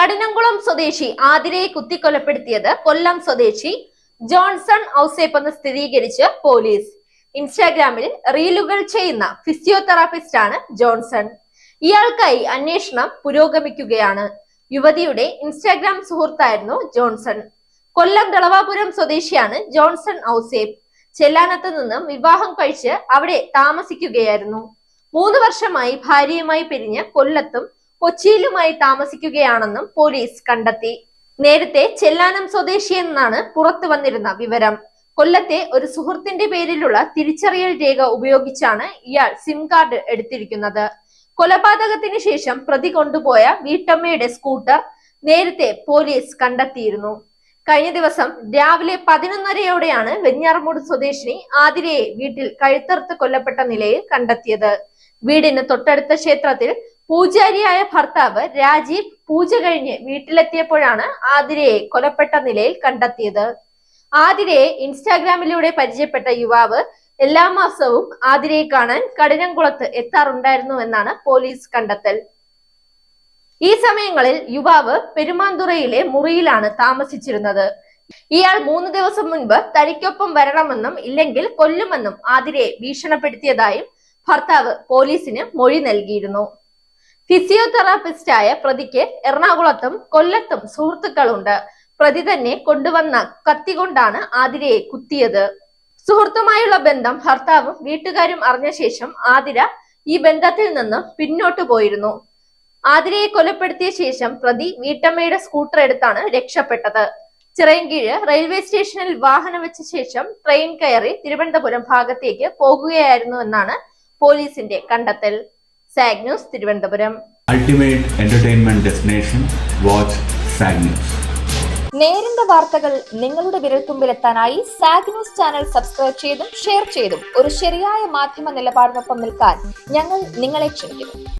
കഠിനംകുളം സ്വദേശി ആതിരയെ കുത്തിക്കൊലപ്പെടുത്തിയത് കൊല്ലം സ്വദേശി ജോൺസൺ ഔസേപ്പ് എന്ന് സ്ഥിരീകരിച്ച് പോലീസ്. ഇൻസ്റ്റാഗ്രാമിൽ റീലുകൾ ചെയ്യുന്ന ഫിസിയോതെറാപ്പിസ്റ്റ് ആണ് ജോൺസൺ. ഇയാൾക്കായി അന്വേഷണം പുരോഗമിക്കുകയാണ്. യുവതിയുടെ ഇൻസ്റ്റാഗ്രാം സുഹൃത്തായിരുന്നു ജോൺസൺ. കൊല്ലം ദളവാപുരം സ്വദേശിയാണ് ജോൺസൺ ഔസേപ്പ്. ചെല്ലാനത്ത് നിന്നും വിവാഹം കഴിച്ച് അവിടെ താമസിക്കുകയായിരുന്നു. മൂന്ന് വർഷമായി ഭാര്യയുമായി പിരിഞ്ഞ് കൊല്ലത്തും കൊച്ചിയിലുമായി താമസിക്കുകയാണെന്നും പോലീസ് കണ്ടെത്തി. നേരത്തെ ചെല്ലാനം സ്വദേശി എന്നാണ് പുറത്തു വന്നിരുന്ന വിവരം. കൊല്ലത്തെ ഒരു സുഹൃത്തിന്റെ പേരിലുള്ള തിരിച്ചറിയൽ രേഖ ഉപയോഗിച്ചാണ് ഇയാൾ സിം കാർഡ് എടുത്തിരിക്കുന്നത്. കൊലപാതകത്തിന് ശേഷം പ്രതി കൊണ്ടുപോയ വീട്ടമ്മയുടെ സ്കൂട്ടർ നേരത്തെ പോലീസ് കണ്ടെത്തിയിരുന്നു. കഴിഞ്ഞ ദിവസം രാവിലെ പതിനൊന്നരയോടെയാണ് വെഞ്ഞാറമൂട് സ്വദേശിനി ആതിരയെ വീട്ടിൽ കഴുത്തറുത്ത് കൊല്ലപ്പെട്ട നിലയിൽ കണ്ടെത്തിയത്. വീടിന് തൊട്ടടുത്ത ക്ഷേത്രത്തിൽ പൂജാരിയായ ഭർത്താവ് രാജീവ് പൂജ കഴിഞ്ഞ് വീട്ടിലെത്തിയപ്പോഴാണ് ആതിരയെ കൊലപ്പെട്ട നിലയിൽ കണ്ടെത്തിയത്. ആതിരയെ ഇൻസ്റ്റാഗ്രാമിലൂടെ പരിചയപ്പെട്ട യുവാവ് എല്ലാ മാസവും ആതിരയെ കാണാൻ കഠിനംകുളത്ത് എത്താറുണ്ടായിരുന്നു എന്നാണ് പോലീസ് കണ്ടെത്തൽ. ഈ സമയങ്ങളിൽ യുവാവ് പെരുമാന്തുറയിലെ മുറിയിലാണ് താമസിച്ചിരുന്നത്. ഇയാൾ മൂന്ന് ദിവസം മുൻപ് തനിക്കൊപ്പം വരണമെന്നും ഇല്ലെങ്കിൽ കൊല്ലുമെന്നും ആതിരയെ ഭീഷണപ്പെടുത്തിയതായും ഭർത്താവ് പോലീസിന് മൊഴി നൽകിയിരുന്നു. ഫിസിയോതെറാപ്പിസ്റ്റായ പ്രതിക്ക് എറണാകുളത്തും കൊല്ലത്തും സുഹൃത്തുക്കളുണ്ട്. പ്രതി തന്നെ കൊണ്ടുവന്ന കത്തി കൊണ്ടാണ് ആതിരയെ കുത്തിയത്. സുഹൃത്തുമായുള്ള ബന്ധം ഭർത്താവും വീട്ടുകാരും അറിഞ്ഞ ശേഷം ആതിര ഈ ബന്ധത്തിൽ നിന്ന് പിന്നോട്ടു പോയിരുന്നു. ആതിരയെ കൊലപ്പെടുത്തിയ ശേഷം പ്രതി വീട്ടമ്മയുടെ സ്കൂട്ടർ എടുത്താണ് രക്ഷപ്പെട്ടത്. ചിറയൻകീഴ് റെയിൽവേ സ്റ്റേഷനിൽ വാഹനം വെച്ച ശേഷം ട്രെയിൻ കയറി തിരുവനന്തപുരം ഭാഗത്തേക്ക് പോകുകയായിരുന്നു എന്നാണ് പോലീസിന്റെ കണ്ടെത്തൽ. Sag news Thiruvananthapuram. Ultimate entertainment destination watch Sag news നേരിന്റെ വാർത്തകൾ നിങ്ങളുടെ വിരൽത്തുമ്പിലെത്താനായി സാഗ് ന്യൂസ് ചാനൽ സബ്സ്ക്രൈബ് ചെയ്തും ഷെയർ ചെയ്തും ഒരു ശരിയായ മാധ്യമ നിലപാടിനൊപ്പം നിൽക്കാൻ ഞങ്ങൾ നിങ്ങളെ ക്ഷണിക്കുന്നു.